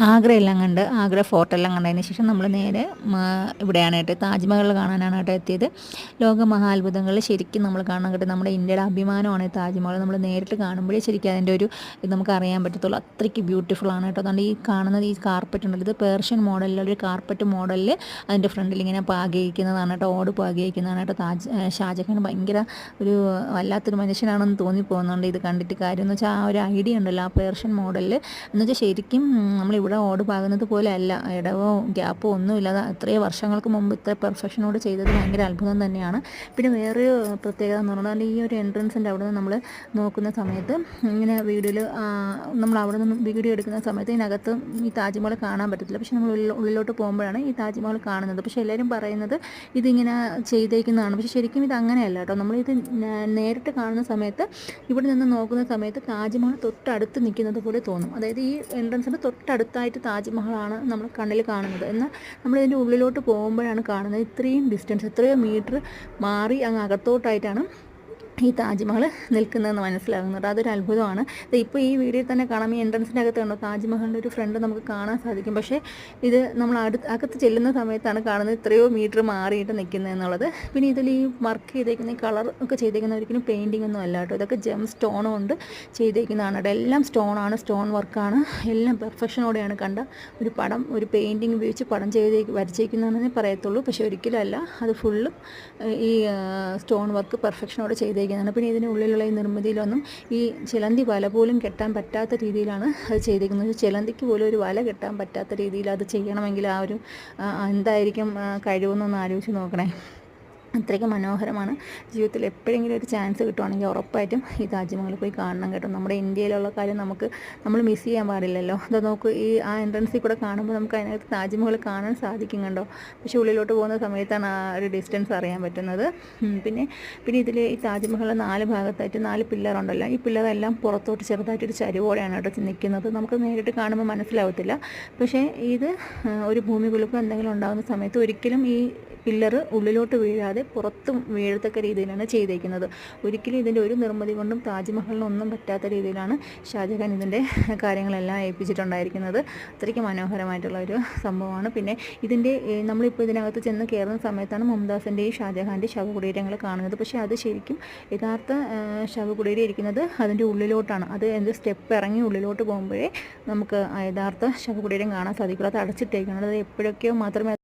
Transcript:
ആഗ്രയെല്ലാം കണ്ട് ആഗ്ര ഫോർട്ടെല്ലാം കണ്ടതിന് ശേഷം നമ്മൾ നേരെ ഇവിടെയാണ് കേട്ടോ താജ്മഹൽ കാണാനാണ് കേട്ടോ എത്തിയത്. ലോക മഹാത്ഭുതങ്ങൾ ശരിക്കും നമ്മൾ കാണാൻ കേട്ടോ. നമ്മുടെ ഇന്ത്യയുടെ അഭിമാനമാണ് ഈ താജ്മഹൽ. നമ്മൾ നേരിട്ട് കാണുമ്പോഴേ ശരിക്കും അതിന്റെ ഒരു ഇത് നമുക്ക് അറിയാൻ പറ്റത്തുള്ളൂ. അത്രയ്ക്ക് ബ്യൂട്ടിഫുൾ ആണ് കേട്ടോ. അതുകൊണ്ട് ഈ കാണുന്നത് ഈ കാർപ്പറ്റ് ഉണ്ടല്ലോ ഇത് പേർഷ്യൻ മോഡലിലൊരു കാർപ്പറ്റ് മോഡലിൽ അതിന്റെ ഫ്രണ്ടിൽ ഇങ്ങനെ പാകിയിരിക്കുന്നതാണ് കേട്ടോ. ഓട് പാകിയിരിക്കുന്നതാണ് കേട്ടോ. താജ് ഷാജഹാൻ ഭയങ്കര ഒരു വല്ലാത്തൊരു മനുഷ്യനാണെന്ന് തോന്നിപ്പോകുന്നുണ്ട്. ഇത് കണ്ടിട്ട് കാര്യം എന്ന് വെച്ചാൽ ആ ഒരു ഐഡിയ ഉണ്ടല്ലോ. ആ പേർഷ്യൻ മോഡലിൽ എന്ന് വെച്ചാൽ ശരിക്കും നമ്മളിവിടെ ഓട് പാകുന്നത് പോലെ അല്ല ഇടവോ ഗ്യാപ്പോ ഒന്നുമില്ലാതെ അത്രയും വർഷങ്ങൾക്ക് മുമ്പ് ഇത്ര പെർഫെക്ഷനോട് ചെയ്തത് ഭയങ്കര അത്ഭുതം തന്നെയാണ്. പിന്നെ വേറൊരു പ്രത്യേകത എന്ന് പറഞ്ഞാൽ ഈ ഒരു എൻട്രൻസിന്റെ അവിടെ നിന്ന് നമ്മൾ നോക്കുന്ന സമയത്ത്. ഇങ്ങനെ വീഡിയോയിൽ നമ്മൾ അവിടെ നിന്ന് വീഡിയോ എടുക്കുന്ന സമയത്ത് ഇതിനകത്ത് ഈ താജ്മഹൽ കാണാൻ പറ്റത്തില്ല. പക്ഷേ നമ്മൾ ഉള്ളിലോട്ട് പോകുമ്പോഴാണ് ഈ താജ്മഹൽ കാണുന്നത്. പക്ഷേ എല്ലാവരും പറയുന്നത് ഇതിങ്ങനെ ചെയ്തേക്കുന്നതാണ്. പക്ഷേ ശരിക്കും ഇത് അങ്ങനെയല്ല കേട്ടോ. നമ്മളിത് നേരിട്ട് കാണുന്ന സമയത്ത് ഇവിടെ നിന്ന് നോക്കുന്ന സമയത്ത് താജ്മഹൽ തൊട്ടടുത്ത് നിൽക്കുന്നത് പോലെ തോന്നും. അതായത് ഈ എൻട്രൻസിന്റെ തൊട്ടടുത്തായിട്ട് താജ്മഹലാണ് നമ്മൾ കണ്ണിൽ കാണുന്നത്. എന്നാൽ നമ്മളിതിന്റെ ഉള്ളിലോട്ട് പോകുമ്പോഴാണ് കാണുന്നത് ഇത്രയും ഡിസ്റ്റൻസ് എത്രയോ മീറ്റർ മാറി അങ്ങ് അകത്തോട്ടായിട്ടാണ് ഈ താജ്മഹൽ നിൽക്കുന്നതെന്ന് മനസ്സിലാകുന്നുണ്ട്. അതൊരു അത്ഭുതമാണ്. ഇപ്പോൾ ഈ വീഡിയോയിൽ തന്നെ കാണാം. ഈ എൻട്രൻസിന്റെ അകത്ത് കണ്ടോ? താജ്മഹലിന്റെ ഒരു ഫ്രണ്ട് നമുക്ക് കാണാൻ സാധിക്കും. പക്ഷേ ഇത് നമ്മൾ അടുത്ത് അകത്ത് ചെല്ലുന്ന സമയത്താണ് കാണുന്നത് ഇത്രയോ മീറ്റർ മാറിയിട്ട് നിൽക്കുന്നത് എന്നുള്ളത്. പിന്നെ ഇതിൽ ഈ വർക്ക് ചെയ്തേക്കുന്ന കളർ ഒക്കെ ചെയ്തേക്കുന്ന ഒരിക്കലും പെയിന്റിംഗ് ഒന്നും അല്ല കേട്ടോ. ഇതൊക്കെ ജെം സ്റ്റോൺ കൊണ്ട് ചെയ്തേക്കുന്നതാണ് കേട്ടോ. എല്ലാം സ്റ്റോണാണ് സ്റ്റോൺ വർക്കാണ്. എല്ലാം പെർഫെക്ഷനോടെയാണ് കണ്ട ഒരു പടം ഒരു പെയിന്റിങ് ഉപയോഗിച്ച് പടം ചെയ്തേ വരച്ചേക്കുന്നതെന്നേ പറയത്തുള്ളൂ. പക്ഷേ ഒരിക്കലും അല്ല. അത് ഫുള്ളും ഈ സ്റ്റോൺ വർക്ക് പെർഫെക്ഷനോടെ ചെയ്തേക്കുന്നത് ചെയ്തിരിക്കുന്നതാണ്. പിന്നെ ഇതിനുള്ളിലുള്ള ഈ നിർമ്മിതിയിലൊന്നും ഈ ചിലന്തി വല പോലും കെട്ടാൻ പറ്റാത്ത രീതിയിലാണ് അത് ചെയ്തിരിക്കുന്നത്. ചിലന്തിക്ക് പോലും ഒരു വല കെട്ടാൻ പറ്റാത്ത രീതിയിൽ അത് ചെയ്യണമെങ്കിൽ ആ ഒരു എന്തായിരിക്കും കഴിവെന്നൊന്ന് ആലോചിച്ച് നോക്കണേ. അത്രയ്ക്ക് മനോഹരമാണ്. ജീവിതത്തിൽ എപ്പോഴെങ്കിലും ഒരു ചാൻസ് കിട്ടുവാണെങ്കിൽ ഉറപ്പായിട്ടും ഈ താജ്മഹൽ പോയി കാണണം കേട്ടോ. നമ്മുടെ ഇന്ത്യയിലുള്ള കാര്യം നമുക്ക് നമ്മൾ മിസ് ചെയ്യാൻ പാടില്ലല്ലോ. അത് നോക്ക് ഈ ആ എൻട്രൻസിൽ കൂടെ കാണുമ്പോൾ നമുക്ക് അതിനകത്ത് താജ്മഹൽ കാണാൻ സാധിക്കും കണ്ടോ? പക്ഷെ ഉള്ളിലോട്ട് പോകുന്ന സമയത്താണ് ആ ഒരു ഡിസ്റ്റൻസ് അറിയാൻ പറ്റുന്നത്. പിന്നെ പിന്നെ ഇതിൽ ഈ താജ്മഹൽ നാല് ഭാഗത്തായിട്ട് നാല് പില്ലറുണ്ടല്ലോ ഈ പില്ലറെല്ലാം പുറത്തോട്ട് ചെറുതായിട്ടൊരു ചരിവോടെയാണ് കേട്ടോ നിൽക്കുന്നത്. നമുക്ക് നേരിട്ട് കാണുമ്പോൾ മനസ്സിലാവത്തില്ല. പക്ഷേ ഇത് ഒരു ഭൂമി കുലുക്കം എന്തെങ്കിലും ഉണ്ടാകുന്ന സമയത്ത് ഒരിക്കലും ഈ പില്ലർ ഉള്ളിലോട്ട് വീഴാതെ പുറത്തും വീഴത്തക്ക രീതിയിലാണ് ചെയ്തേക്കുന്നത്. ഒരിക്കലും ഇതിന്റെ ഒരു നിർമ്മിതി കൊണ്ടും താജ്മഹലിനൊന്നും പറ്റാത്ത രീതിയിലാണ് ഷാജഹാൻ ഇതിന്റെ കാര്യങ്ങളെല്ലാം ഏൽപ്പിച്ചിട്ടുണ്ടായിരിക്കുന്നത്. അത്രയ്ക്ക് മനോഹരമായിട്ടുള്ള ഒരു സംഭവമാണ്. പിന്നെ ഇതിന്റെ നമ്മളിപ്പോൾ ഇതിനകത്ത് ചെന്ന് കയറുന്ന സമയത്താണ് മുംതാസിന്റെയും ഷാജഹാന്റെ ശവകുടീരങ്ങൾ കാണുന്നത്. പക്ഷേ അത് ശരിക്കും യഥാർത്ഥ ശവകുടീരം ഇരിക്കുന്നത് അതിന്റെ ഉള്ളിലോട്ടാണ്. അത് എന്ത് സ്റ്റെപ്പ് ഇറങ്ങി ഉള്ളിലോട്ട് പോകുമ്പോഴേ നമുക്ക് യഥാർത്ഥ ശവകുടീരം കാണാൻ സാധിക്കുള്ളൂ. അത് അടച്ചിട്ടേക്കുന്നത്. എപ്പോഴൊക്കെയോ മാത്രമേ